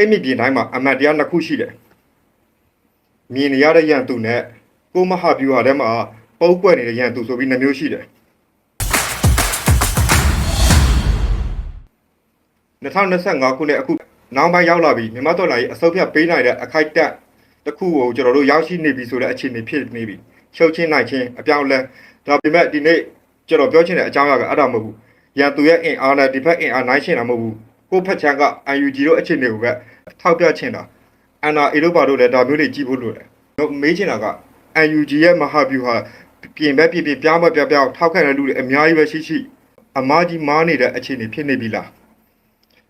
စိတ်မြင့်ပြင်တိုင်းမှာအမှန်တရားနှစ်ခုရှိတယ်မြင်နေရတဲ့ရန်သူနဲ့ကိုမဟာဗျူဟာထဲမှာပုတ်ပွက်နေတဲ့ရန်သူဆိုပြီးနှမျိုးရှိတယ်2025ခုနှစ်အခုနောက်ပိုင်းရောက်လာပြီမြန်မာတော်လိုင်းအစုပ်ဖြတ်ပေးနိုင်တဲ့အခိုက်အတန့်တစ်ခုကိုကျွန်တော်တို့ရောက်ရှိနေပြီဆိုတဲ့အခြေအနေဖြစ်နေပြီချုပ်ချင်းနိုင်ချင်းအပြောင်းအလဲဒါပေမဲ့ဒီနေ့ကျွန်တော်ပြောချင်တဲ့အကြောင်းအရာကအဲ့ဒါမဟုတ်ဘူးရန်သူရဲ့အင်အားနဲ့ဒီဘက်အင်အားနိုင်ရှင်တာမဟုတ်ဘူး ကိုယ့်ဖက်ချမ်းက UNG တို့အခြေအနေကိုပဲထောက်ပြချင်တာအန်နာအေလိုပါတို့လည်းဒါမျိုးတွေကြည့်ဖို့လိုတယ်တော့မေးချင်တာက UNG ရဲ့မဟာဗျူဟာပြင်ပဲပြင်ပြင်ပြောင်းပဲပြောင်းပြောင်းထောက်ခံတဲ့လူတွေအများကြီးပဲရှိရှိအမားကြီးမားနေတဲ့အခြေအနေဖြစ်နေပြီလား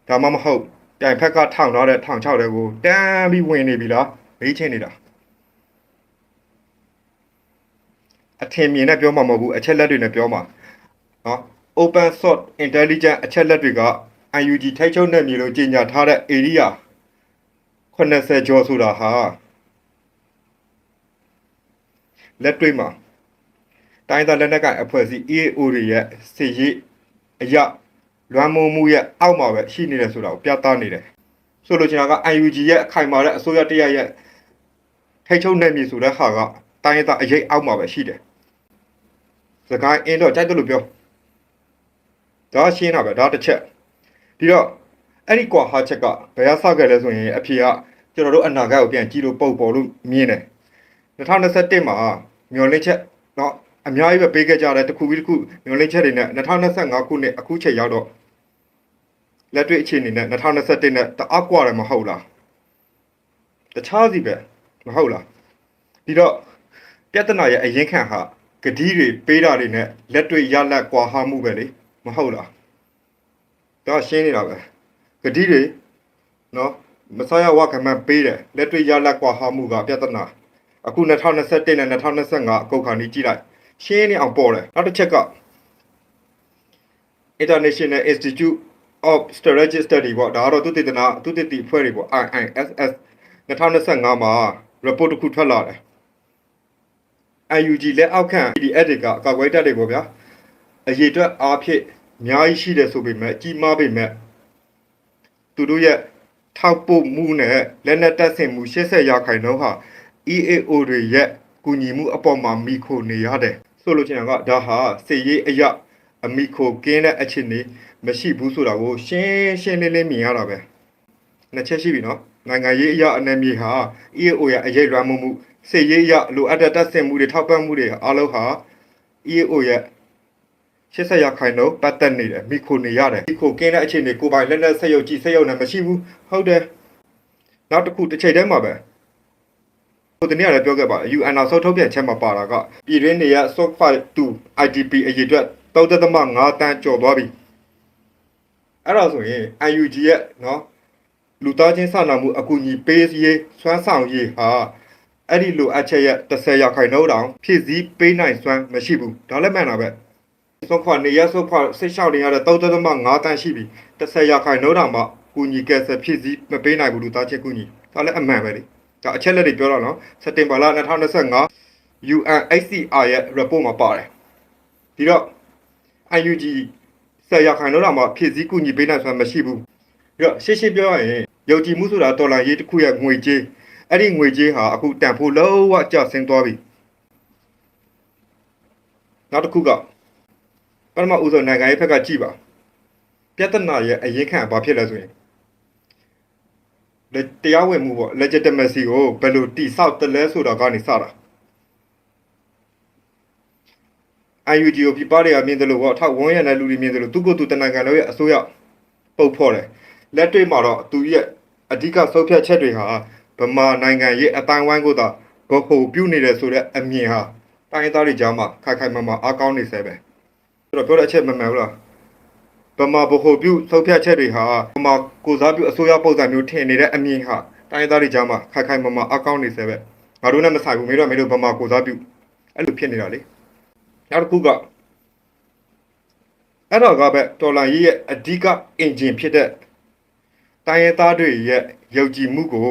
ဒါမှမဟုတ်တိုင်ဖက်ကထောင်ထားတဲ့ထောင်ချောက်တွေကိုတန်းပြီးဝင်နေပြီလားမေးချင်နေတာအထင်မြင်နဲ့ပြောမှာမဟုတ်ဘူးအချက်လက်တွေနဲ့ပြောမှာနော် open source intelligence အချက်လက်တွေက UNG ထိုက်ချုပ်နေမြေလို့ကြီးညာထားတဲ့ area 80ကျော်ဆိုတာဟာလက်တွေ့မှာတိုင်းသားလက်နက်ကိုင်အဖွဲ့အစည်း EAO တွေရဲ့စီရေးအရာလွမ်းမိုးမှုရဲ့အောက်မှာပဲရှိနေတယ်ဆိုတာကိုပြသနေတယ်ဆိုလိုချင်တာက UNG ရဲ့အခိုင်အမာတဲ့အစိုးရတရရဲ့ထိတ်ချုပ်နေမြေဆိုတဲ့ဟာကတိုင်းသားအရေးအောက်မှာပဲရှိတယ်စကိုင်းအင်းတော့ကြိုက်တယ်လို့ပြောဒါရှင်းတာပဲဒါတစ်ချက် ဒီတော့အဲ့ဒီကွာဟာချက်ကဘယ်ရဆခဲ့လဲဆိုရင်အဖြေကကျွန်တော်တို့အနာဂတ်ကိုပြန်ကြည့်လို့ပုံပေါ်လို့မြင်တယ်2021မှာမျော်လင့်ချက်เนาะအများကြီးပဲပေးခဲ့ကြတယ်တစ်ခုပြီးတစ်ခုမျော်လင့်ချက်တွေနဲ့2025ခုနှစ်အခုချိန်ရောက်တော့လက်တွေ့အခြေအနေနဲ့2021နဲ့တအားကွာတယ်မဟုတ်လားတခြားစီပဲမဟုတ်လားဒီတော့ပြဿနာရဲ့အရင်ခံဟာဂတိတွေပေးတာတွေနဲ့လက်တွေ့ရလက်ကွာဟမှုပဲလေမဟုတ်လား ဒါရှင်းနေတာပဲဂတိတွေနော်မဆာယဝကမန်ပေးတယ်လက်တွေ့ရလက်ကွာဟမှုကပြဿနာအခု2021နဲ့2025အကုတ်ခါนี้ကြည့်လိုက်ရှင်းနေအောင်ပေါ်တယ်နောက်တစ်ချက်က International Institute of Strategic Study ပေါ့ဒါကတော့သူတည်တနာသူတည်တည်ဖွဲ့တွေပေါ့ IISS 2025မှာ report တစ်ခုထွက်လာတယ် UNG လက်အောက်ခံ PDF တွေကအကောက်ဝဲတက်တွေပေါ့ဗျာအရေးအတွက်အားဖြင့် အများကြီးရှိတယ်ဆိုပေမဲ့ကြီးမားပေမဲ့သူတို့ရဲ့ထောက်ပို့မှုနဲ့လက်နက်တပ်ဆင်မှု80ရာခိုင်နှုန်းဟာ EAO တွေရဲ့ကူညီမှုအပေါ်မှာမိခိုနေရတယ်ဆိုလိုချင်တာကဒါဟာစေရေးအရာအမိခိုကင်းတဲ့အခြေအနေမရှိဘူးဆိုတာကိုရှင်းရှင်းလင်းလင်းမြင်ရတာပဲနှစ်ချက်ရှိပြီနော်နိုင်ငံရေးအရာအနေမြေဟာ EAO ရဲ့အရေးလွှမ်းမိုးမှုစေရေးအရာလိုအပ်တဲ့တပ်ဆင်မှုတွေထောက်ပံ့မှုတွေအားလုံးဟာ EAO ရဲ့ 80ရာခိုင်နှုန်းပတ်သက်နေတယ်မိခိုနေရတယ်မိခိုကင်းတဲ့အခြေအနေကိုပိုင်လက်လက်ဆက်ရုပ်ကြည့်ဆက်ရုပ်နဲ့မရှိဘူးဟုတ်တယ်နောက်တစ်ခုတစ်ချိန်တည်းမှာပဲဟိုတနေ့ကလည်းပြောခဲ့ပါ UN နောက်ဆုံးထုတ်ပြန်ချက်မှာပါတာကပြည်တွင်းနေရ SOC 2 IDP အရေးအတွက်3.5တန်းကျော်သွားပြီအဲ့ဒါဆိုရင် UNG ရဲ့နော်လူသားချင်းစာနာမှုအကူအညီပေးရေးစွမ်းဆောင်ရေးဟာအဲ့ဒီလိုအပ်ချက်ရဲ့30ရာခိုင်နှုန်းတောင်ဖြည့်ဆည်းပေးနိုင်စွမ်းမရှိဘူးဒါလည်းမှန်တာပဲ စောခွာနေရစောခွာစိတ်လျှောက်နေရတဲ့3.5တန်းရှိပြီ30ရာခိုင်နှုန်းတောင်မှကူညီကယ်ဆယ်ဖြည့်ဆည်းမပေးနိုင်ဘူးလူသားချင်းကူညီဒါလည်းအမှန်ပဲလေဒါအချက်လက်တွေပြောတော့နော်စက်တင်ဘာလ2025 UNHCR ရဲ့ report မှာပါတယ်ဒီတော့ UNG ဆယ်ရခိုင်တော့မှဖြည့်ဆည်းကူညီပေးနိုင်စွမ်းမရှိဘူးပြီးတော့ရှင်းရှင်းပြောရရင်ယုံကြည်မှုဆိုတာဒေါ်လာရေးတစ်ခုရဲ့ငွေကြေးအဲ့ဒီငွေကြေးဟာအခုတန်ဖိုးလုံးဝကျဆင်းသွားပြီနောက်တစ်ခုက ပထမဦးဆုံးနိုင်ငံရေးဘက်ကကြည့်ပါပြဿနာရဲ့အရင်ခံဘာဖြစ်လဲဆိုရင်တရားဝင်မှုပေါ့ legitimacy ကိုဘယ်လိုတိဆောက်တယ်လဲဆိုတာကနေစတာ UNG ကိုပြပတွေကမြင်တယ်လို့ပေါ့ထောက်ဝန်းရတဲ့လူတွေမြင်တယ်လို့သူကသူတနင်္ဂနွေရဲ့အစိုးရပုတ်ဖော်တယ်လက်တွေ့မှာတော့သူရဲ့အဓိကဆုံးဖြတ်ချက်တွေဟာဗမာနိုင်ငံရဲ့အတိုင်းဝိုင်းကိုသာဘဟုပြုနေတယ်ဆိုတဲ့အမြင်ဟာတိုင်းသားတွေကြားမှာခိုင်ခိုင်မာမာအားကောင်းနေစေပဲ ဆိုတော့ပြောတဲ့အချက်မမှန်ဘူးလားဗမာဘဟုပြုဆုံးဖြတ်ချက်တွေဟာဗမာကိုစားပြုအစိုးရပုံစံမျိုးထင်နေတဲ့အမြင်ဟာတိုင်းသားတွေကြားမှာခိုင်ခိုင်မာမာအားကောင်းနေစေပဲငါတို့နဲ့မဆိုင်ဘူးမင်းတို့မင်းတို့ဗမာကိုစားပြုအဲ့လိုဖြစ်နေတာလေနောက်တစ်ခုကအဲ့တော့ကပဲတော်လန်ကြီးရဲ့အဓိကအင်ဂျင်ဖြစ်တဲ့တိုင်းရသားတွေရဲ့ယုံကြည်မှုကို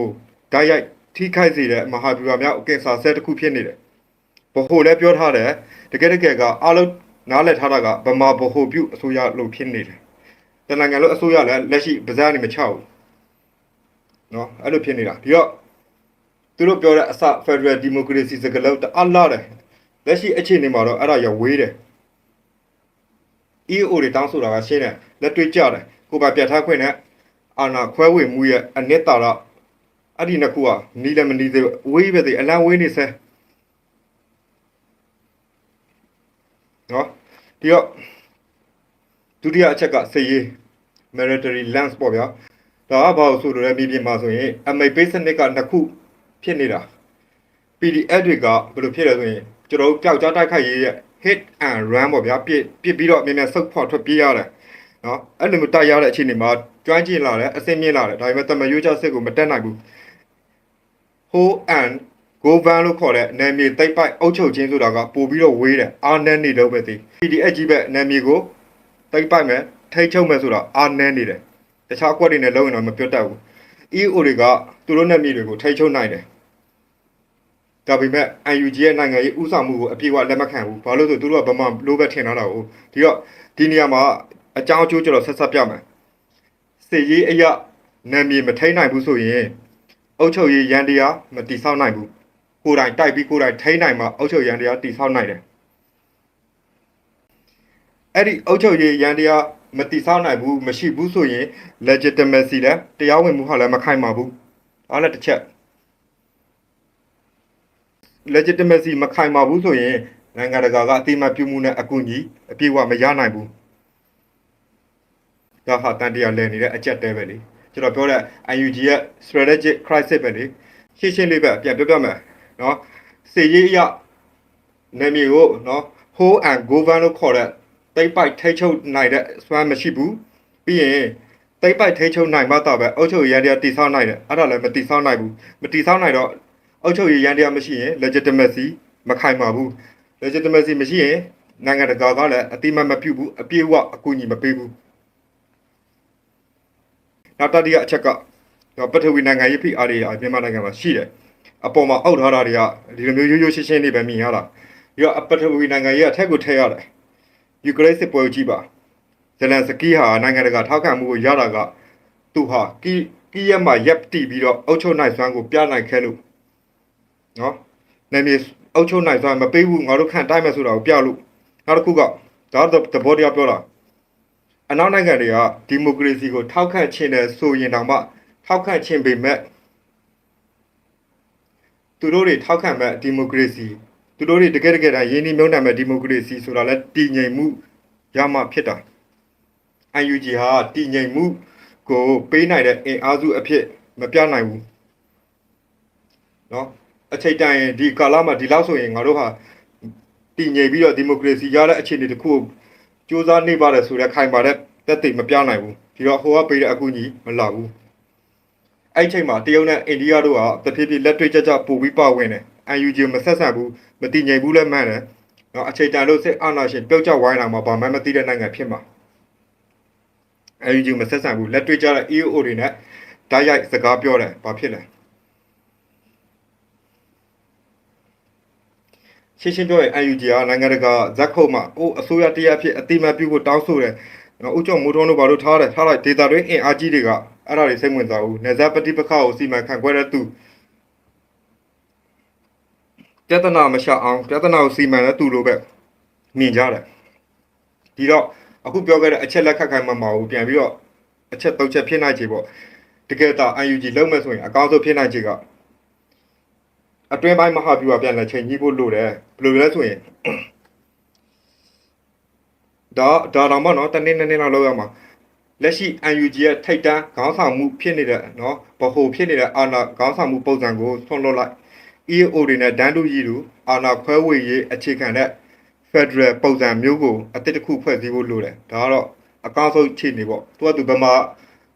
ဓာတ်ရိုက်ထိခိုက်စေတဲ့မဟာဗျူဟာများအကင်ဆာဆက်တစ်ခုဖြစ်နေတယ်ဘဟုလည်းပြောထားတယ်တကယ်တကယ်ကအလုံး နားလည်ထားတာကဗမာဘဟုပြုအစိုးရလို့ဖြစ်နေတယ်တနင်္ဂနွေလို့အစိုးရလည်းလက်ရှိပါးစားနေမချဘူးနော်အဲ့လိုဖြစ်နေတာဒီတော့သူတို့ပြောတဲ့အစ Federal Democracy စကားလုံးတအားလာတယ်လက်ရှိအခြေအနေမှာတော့အဲ့ဒါရဝေးတယ် EO တွေတောင်းဆိုတာကရှင်းတယ်လက်တွေ့ကြတယ်ကိုယ်ပါပြတ်ထားခွင့်နဲ့အာဏာခွဲဝေမှုရဲ့အနှစ်သာရအဲ့ဒီနှစ်ခုကနီးလည်းမနီးသေးဘူးဝေးပဲသေးအလံဝေးနေစဲ နော်ဒီတော့ဒုတိယအချက်ကစည်ရေး military lance ပေါ့ဗျာဒါကဘာလို့ဆိုလိုလဲမြေပြင်မှာဆိုရင် MA base စနစ်ကနှစ်ခုဖြစ်နေတာ PDF တွေကဘယ်လိုဖြစ်လဲဆိုရင်ကျွန်တော်တို့ပျောက်ကြားတိုက်ခိုက်ရေးရဲ့ hit and run ပေါ့ဗျာပြစ်ပြစ်ပြီးတော့အမြဲတမ်းဆုတ်ဖော်ထွက်ပြေးရတယ်နော်အဲ့လိုမျိုးတိုက်ရတဲ့အခြေအနေမှာကျွမ်းကျင်လာတယ်အဆင်မြင့်လာတယ်ဒါပေမဲ့တမယိုးချစစ်ကိုမတက်နိုင်ဘူး hold and go van လို့ခေါ်တဲ့နာမည်တိတ်ပိုက်အုပ်ချုပ်ခြင်းဆိုတာကပို့ပြီးတော့ဝေးတယ်အာနန်းနေတော့ပဲသိ PDF ကြီးပဲနာမည်ကိုတိတ်ပိုက်မယ်ထိတ်ချုပ်မယ်ဆိုတာအာနန်းနေတယ်တခြားကွက်တွေနဲ့လုံးရင်တော့မပြောတတ်ဘူး EO တွေကသူတို့နာမည်တွေကိုထိတ်ချုပ်နိုင်တယ်ဒါပေမဲ့ UNG ရဲ့နိုင်ငံရေးဥဆောင်မှုကိုအပြည့်အဝလက်မခံဘူးဘာလို့လဲဆိုသူတို့ကဗမာလိုပဲထင်ထားတာကိုဒီတော့ဒီနေရာမှာအကြောင်းအကျိုးကျွန်တော်ဆက်ဆက်ပြမယ်စစ်ရေးအရာနာမည်မထိန်နိုင်ဘူးဆိုရင်အုတ်ချုပ်ရေးရန်တရားမတိဆောက်နိုင်ဘူး ကိုယ်တိုင်တိုက်ပြီးကိုယ်တိုင်ထိန်းနိုင်မှအုတ်ချုပ်ရန်တရားတိဆောက်နိုင်တယ်အဲ့ဒီအုတ်ချုပ်ရေးရန်တရားမတိဆောက်နိုင်ဘူးမရှိဘူးဆိုရင် legitimacy လဲတရားဝင်မှုဟာလည်းမခိုင်ပါဘူးအားလည်းတစ်ချက် legitimacy မခိုင်ပါဘူးဆိုရင်နိုင်ငံတကာကအတိအမှတ်ပြုမှုနဲ့အကူအညီအပြည့်အဝမရနိုင်ဘူးဒါဟာတန်တရားလဲနေတဲ့အကြက်တဲပဲလေကျွန်တော်ပြောတဲ့ UNG ရဲ့ strategic crisis ပဲလေရှင်းရှင်းလေးပဲပြန်ပြောပြမယ် နော်စေရေးအရနာမည်ကိုနော် hold and govern လို့ခေါ်တဲ့တိတ်ပိုက်ထိတ်ချုပ်နိုင်တဲ့စွမ်းမရှိဘူးပြီးရင်တိတ်ပိုက်ထိတ်ချုပ်နိုင်မှတော့ပဲအုတ်ချုပ်ရန်တရားတိဆောက်နိုင်တယ်အဲ့ဒါလည်းမတိဆောက်နိုင်ဘူးမတိဆောက်နိုင်တော့အုတ်ချုပ်ရန်တရားမရှိရင် legitimacy မခိုင်ပါဘူး legitimacy မရှိရင်နိုင်ငံတကာကလည်းအတိမတ်မပြုဘူးအပြည့်အဝအကူအညီမပေးဘူးနောက်တတိယအချက်ကပထဝီနိုင်ငံရေးဖိအားတွေအမြန်မာနိုင်ငံမှာရှိတယ် အပေါ်မှာအောက်ထားတာတွေကဒီလိုမျိုးရိုးရိုးရှင်းရှင်းလေးပဲမြင်ရတာပြီးတော့ပထဝီနိုင်ငံရေးအထက်ကိုထည့်ရတယ်ယူကရိန်းစစ်ပွဲကြည့်ပါဇလန်စကီဟာနိုင်ငံတကာထောက်ခံမှုကိုရတာကသူဟာကီကီယက်မှာရက်တီပြီးတော့အုတ်ချုပ်နိုင်စွမ်းကိုပြနိုင်ခဲ့လို့နော်နာမည်အုတ်ချုပ်နိုင်စွမ်းမပေးဘူးငါတို့ခံတိုက်မယ်ဆိုတာကိုပြလို့နောက်တစ်ခုကဒါသဘောတရားပြောတာအနောက်နိုင်ငံတွေကဒီမိုကရေစီကိုထောက်ခံခြင်းတယ်ဆိုရင်တောင်မှထောက်ခံခြင်းပေမဲ့ သူတို့တွေထောက်ခံမဲ့ဒီမိုကရေစီသူတို့တွေတကယ်တကယ်တမ်းရင်းနှီးမြှုပ်နှံမဲ့ဒီမိုကရေစီဆိုတာလဲတည်ငြိမ်မှုရမှဖြစ်တာ UNG ဟာတည်ငြိမ်မှုကိုပေးနိုင်တဲ့အင်အားစုအဖြစ်မပြနိုင်ဘူးเนาะအချိန်တိုင်းဒီကာလမှာဒီလောက်ဆိုရင်ငါတို့ဟာတည်ငြိမ်ပြီးတော့ဒီမိုကရေစီရတဲ့အခြေအနေတစ်ခုကိုစ조사နေပါတယ်ဆိုတဲ့ခိုင်ပါတဲ့တက်သိမပြနိုင်ဘူးဒီတော့ဟိုကပေးတဲ့အကူအညီမလာဘူး အဲ့ချိန်မှာတရုတ်နဲ့အိန္ဒိယတို့ကတဖြည်းဖြည်းလက်တွေ့ကြကြပို့ပြီးပါဝင်တယ် UNG မဆက်ဆံဘူးမတည်ငြိမ်ဘူးလည်းမှန်တယ်နော်အချိန်တန်လို့စစ်အာဏာရှင်ပြုတ်ကျဝိုင်းလာမှာဘာမှမသိတဲ့နိုင်ငံဖြစ်မှာ UNG မဆက်ဆံဘူးလက်တွေ့ကြတဲ့ EO တွေနဲ့ဓာတ်ရိုက်စကားပြောတယ်ဘာဖြစ်လဲရှင်းရှင်းပြောရင် UNG ကနိုင်ငံတကာဇက်ခုတ်မှာအိုးအစိုးရတရားဖြစ်အတိမတ်ပြုဖို့တောင်းဆိုတယ်နော်ဥကြုံမိုးထုံးတို့ဘာလို့ထားတယ်ထားလိုက်ဒေတာတွင်းအင်အားကြီးတွေက အဲ့ဒါတွေစိတ်ဝင်စားဘူးနေဇာပတိပခကိုစီမံခန့်ခွဲတဲ့သူပြဿနာမရှာအောင်ပြဿနာကိုစီမံတဲ့သူလိုပဲမြင်ကြတယ်ဒီတော့အခုပြောခဲ့တဲ့အချက်လက်ခတ်ခိုင်းမှမဟုတ်ဘူးပြန်ပြီးတော့အချက်သုံးချက်ဖြစ်နိုင်ခြေပေါ့တကယ်တော့ UNG လုံးမဲ့ဆိုရင်အကောင်းဆုံးဖြစ်နိုင်ခြေကအတွင်းပိုင်းမဟာဗျူဟာပြန်လဲချိန်ကြီးဖို့လိုတယ်ဘယ်လိုလဲဆိုရင်ဒါဒါတော့မနော်တနေ့နေ့လောက်လောက်ရမှာ လက်ရှိ UNG ရဲ့ထိတ်တန်းခေါင်းဆောင်မှုဖြစ်နေတဲ့နော်ဗဟိုဖြစ်နေတဲ့အာဏာခေါင်းဆောင်မှုပုံစံကိုဆွန့်လွတ်လိုက် EAO တွေနဲ့ဒန်းတူကြီးတို့အာဏာခွဲဝေရေးအခြေခံတဲ့ Federal ပုံစံမျိုးကိုအတစ်တစ်ခုဖွဲ့စည်းဖို့လိုတယ်ဒါကတော့အကောင်းဆုံးခြေနေပေါ့သူကသူဘယ်မှာ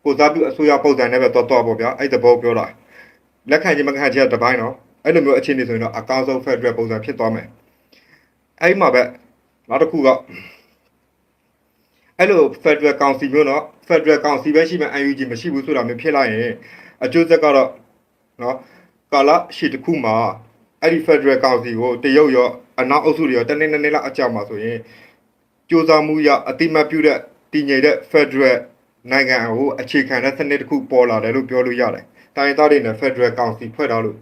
ကိုစားပြုအစိုးရပုံစံနဲ့ပဲတော်တော်ပေါ့ဗျာအဲ့တဘောပြောတာလက်ခံခြင်းမခံခြင်းတပိုင်းတော့အဲ့လိုမျိုးအခြေအနေဆိုရင်တော့အကောင်းဆုံး Federal ပုံစံဖြစ်သွားမယ်အဲ့မှာပဲနောက်တစ်ခုက အဲ့လို Federal Council မျိုးတော့ Federal Council ပဲရှိမှ UNG မရှိဘူးဆိုတာမျိုးဖြစ်လာရင်အကျိုးဆက်ကတော့နော်ကာလရှည်တစ်ခုမှာအဲ့ဒီ Federal Council ကိုတရုတ်ရောအနောက်အုပ်စုတွေရောတနေ့နေ့နေ့လောက်အကြောက်မှာဆိုရင်စူးစမ်းမှုရအတိမတ်ပြုတဲ့တည်ငြိမ်တဲ့ Federal နိုင်ငံကိုအခြေခံတဲ့စနစ်တစ်ခုပေါ်လာတယ်လို့ပြောလို့ရတယ်။တိုင်းသားတွေနဲ့ Federal Council ဖွဲ့ထားလို့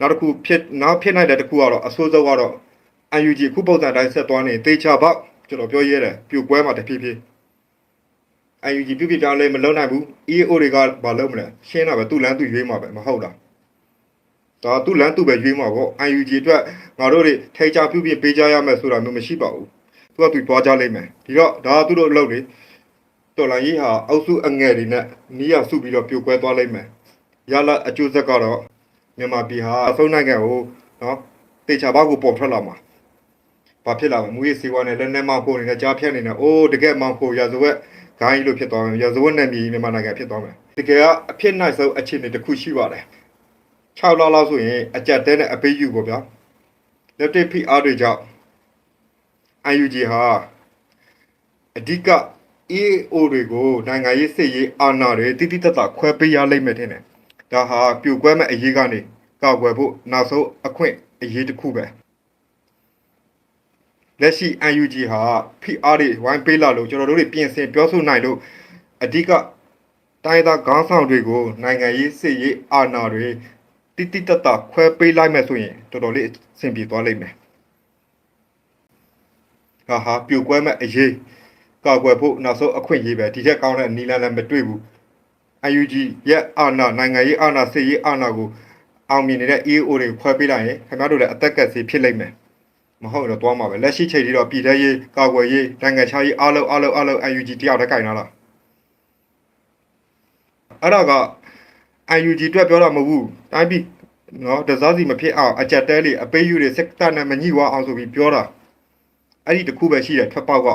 နောက်တစ်ခုဖြစ်နောက်ဖြစ်နိုင်တဲ့တစ်ခုကတော့အဆိုးဆုံးကတော့ UNG အခုပုံစံတိုင်းဆက်သွားနေတေချာပေါက် ကျွန်တော်ပြောရဲတယ်ပြိုကွဲမှာတဖြည်းဖြည်း UNG ပြုတ်ပြပြောင်းလဲမလုပ်နိုင်ဘူး EAO တွေကမလုပ်မလဲရှင်းတာပဲသူ့လမ်းသူ့ရွေးမှာပဲမဟုတ်လားဒါသူ့လမ်းသူ့ပဲရွေးမှာပေါ့ UNG အတွက်ငါတို့တွေထိချပြုတ်ပြပေးကြရမယ်ဆိုတာမျိုးမရှိပါဘူးသူကသူသွားကြလိမ့်မယ်ဒီတော့ဒါကသူတို့အလုပ်တွေတော်လိုင်းကြီးဟာအောက်စုအငယ်တွေနဲ့နီးရစုပြီးတော့ပြိုကွဲသွားလိမ့်မယ်ရလာအကျိုးဆက်ကတော့မြန်မာပြည်ဟာအဆုံးနိုင်ငံကိုနော်တေချာဘောက်ကိုပေါ်ထွက်လာမှာ ဘာဖြစ်လာမလဲမူရေးစီဝါနဲ့လက်နဲ့မောင်ကိုနေတဲ့ကြားဖြတ်နေနေအိုးတကယ်မောင်ကိုရာဇဝက်ဂိုင်းလို့ဖြစ်သွားမယ်ရာဇဝက်နဲ့မြေမြန်မာနိုင်ငံဖြစ်သွားမယ်တကယ်ကအဖြစ်နိုင်ဆုံးအခြေအနေတစ်ခုရှိပါတယ်6လလောက်ဆိုရင်အကြက်တဲနဲ့အပေးယူပေါ့ဗျာလက်တစ်ဖိအားတွေကြောင့် UNG ဟာအဓိက EAO တွေကိုနိုင်ငံရေးစစ်ရေးအာဏာတွေတိတိတတ်တာခွဲပေးရလိမ့်မယ်ထင်တယ်ဒါဟာပြိုကွဲမဲ့အရေးကနေကာကွယ်ဖို့နောက်ဆုံးအခွင့်အရေးတစ်ခုပဲ လက်ရှိ UNG ဟာ PR တွေဝိုင်းပေးလာလို့ကျွန်တော်တို့တွေပြင်ဆင်ပြောဆိုနိုင်လို့အဓိကတိုင်းသားခေါင်းဆောင်တွေကိုနိုင်ငံရေးစစ်ရေးအာဏာတွေတိတိတတ်တာခွဲပေးလိုက်မယ်ဆိုရင်တော်တော်လေးအဆင်ပြေသွားလိမ့်မယ်။ဟာဟာပြိုကွဲမဲ့အရေးကာကွယ်ဖို့နောက်ဆုံးအခွင့်အရေးပဲဒီထက်ကောင်းတဲ့နီလန်လည်းမတွေ့ဘူး။ UNG ရဲ့အာဏာနိုင်ငံရေးအာဏာစစ်ရေးအာဏာကိုအောင်မြင်နေတဲ့ EAO တွေခွဲပေးလိုက်ရင်ခင်ဗျားတို့လည်းအသက်ကက်စီဖြစ်လိမ့်မယ်။ မဟုတ်တော့သွားမှာပဲလက်ရှိချိန်ကြီးတော့ပြည်ထရေးကာကွယ်ရေးနိုင်ငံခြားရေးအားလုံးအားလုံးအားလုံး UNG တယောက်တည်းကင်လာလားအဲ့ဒါက UNG အတွက်ပြောတာမဟုတ်ဘူးတိုင်းပြည်နော်တစားစီမဖြစ်အောင်အကြက်တဲလေးအပေးယူတွေစက်တာနဲ့မညှိဝအောင်ဆိုပြီးပြောတာအဲ့ဒီတခုပဲရှိတယ်ထွက်ပေါက်က